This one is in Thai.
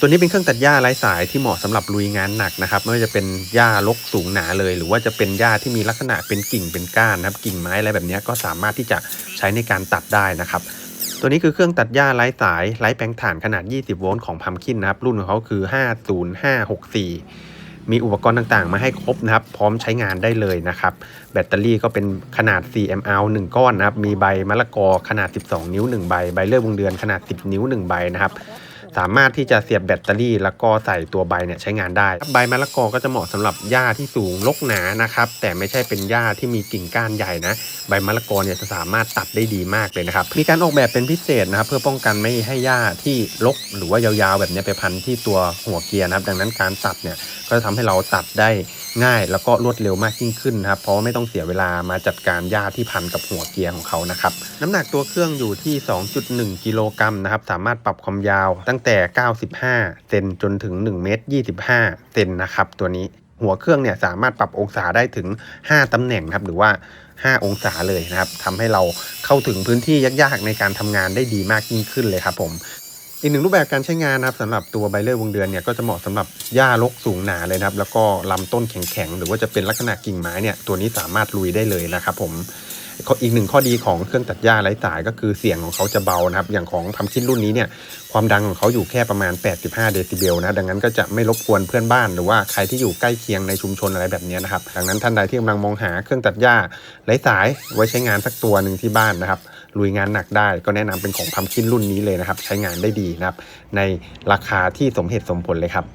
ตัวนี้เป็นเครื่องตัดหญ้าไร้สายที่เหมาะสำหรับลุยงานหนักนะครับไม่ว่าจะเป็นหญ้ารกสูงหนาเลย หรือว่าจะเป็นหญ้าที่มีลักษณะเป็นกิ่งเป็นก้านนะครับกิ่งไม้อะไรแบบนี้ก็สามารถที่จะใช้ในการตัดได้นะครับ ตัวนี้คือเครื่องตัดหญ้าไร้สายไร้แปลงถ่านขนาด 20 โวลต์ของพัมคินนะครับรุ่นของเขาคือ 50564 มีอุปกรณ์ต่างๆ มาให้ครบนะครับ พร้อมใช้งานได้เลยนะครับ แบตเตอรี่ก็เป็นขนาด 4mAh 1 ก้อนนะครับมีใบมะละกอขนาด 12 นิ้ว 1 ใบใบเลื่อยวงเดือนขนาด 10 นิ้ว 1 ใบนะครับ สามารถที่จะเสียบแบตเตอรี่ แล้วก็ใส่ตัวใบเนี่ยใช้งานได้ ใบมะละกอก็จะเหมาะสำหรับหญ้าที่สูงรกหนานะครับแต่ไม่ใช่เป็นหญ้าที่มีกิ่งก้านใหญ่นะ ใบมะละกอเนี่ยจะสามารถตัดได้ดีมากเลยนะครับมีการออกแบบเป็นพิเศษนะครับเพื่อป้องกันไม่ให้หญ้าที่รกหรือว่ายาวๆ แบบนี้ไปพันที่ตัวหัวเกียร์นะครับดังนั้นการตัดเนี่ย ก็จะทำให้เราตัดได้ง่าย แล้วก็รวดเร็วมากยิ่งขึ้นนะครับ เพราะไม่ต้องเสียเวลามาจัดการหญ้าที่พันกับหัวเกียร์ของเขานะครับ น้ำหนักตัวเครื่องอยู่ที่ 2.1 กิโลกรัมนะครับ สามารถปรับความยาวตั้งแต่ 95 เซนจนถึง1เมตร25 เซนนะครับตัวนี้หัวเครื่องเนี่ยสามารถปรับองศาได้ถึง 5 ตำแหน่งครับหรือว่า 5 องศาเลยนะครับทำให้เราเข้าถึงพื้นที่ยากๆ ในการทำงานได้ดีมากยิ่งขึ้นเลยครับผม อีกหนึ่งรูปแบบการใช้งานนะครับสำหรับตัวไบเลอร์วงเดือนเนี่ยก็จะเหมาะสำหรับหญ้ารกสูงหนาเลยนะครับ แล้วก็ลำต้นแข็งๆ หรือว่าจะเป็นลักษณะกิ่งไม้เนี่ยตัวนี้สามารถลุยได้เลยนะครับผมอีกหนึ่งข้อดีของเครื่องตัดหญ้าไร้สายก็คือเสียงของเขาจะเบานะครับ อย่างของพัมคินรุ่นนี้เนี่ยความดังของเขาอยู่แค่ประมาณ 85 เดซิเบลนะดังนั้นก็จะไม่รบกวนเพื่อนบ้าน หรือว่าใครที่อยู่ใกล้เคียงในชุมชนอะไรแบบนี้นะครับดังนั้นท่านใดที่กำลังมองหาเครื่องตัดหญ้าไร้สายไว้ใช้งานสักตัวหนึ่งที่บ้านนะครับ ลุยงานหนักได้ ก็แนะนำเป็นของพัมคินรุ่นนี้เลยนะครับ ใช้งานได้ดีนะครับ ในราคาที่สมเหตุสมผลเลยครับ